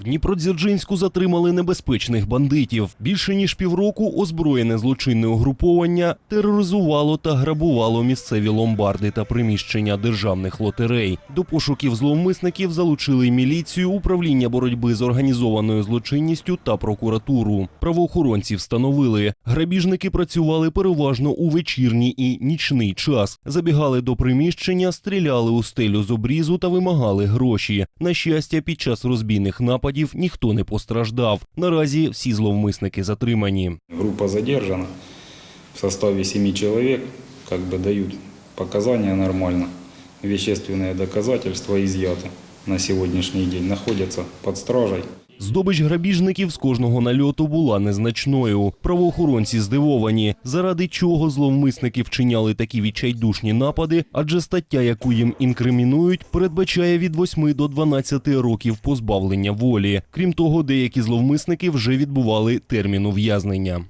В Дніпродзержинську затримали небезпечних бандитів. Більше ніж півроку озброєне злочинне угруповання тероризувало та грабувало місцеві ломбарди та приміщення державних лотерей. До пошуків зловмисників залучили міліцію, управління боротьби з організованою злочинністю та прокуратуру. Правоохоронці встановили, грабіжники працювали переважно у вечірній і нічний час. Забігали до приміщення, стріляли у стелю з обрізу та вимагали гроші. На щастя, під час розбійних нападів ніхто не постраждав. Наразі всі зловмисники затримані. Группа задержана в составе семи человек, как бы дают показания нормально. Вещественные доказательства изъяты на сегодняшний день, находятся под стражей. Здобич грабіжників з кожного нальоту була незначною. Правоохоронці здивовані, заради чого зловмисники вчиняли такі відчайдушні напади, адже стаття, яку їм інкримінують, передбачає від 8 до 12 років позбавлення волі. Крім того, деякі зловмисники вже відбували термін ув'язнення.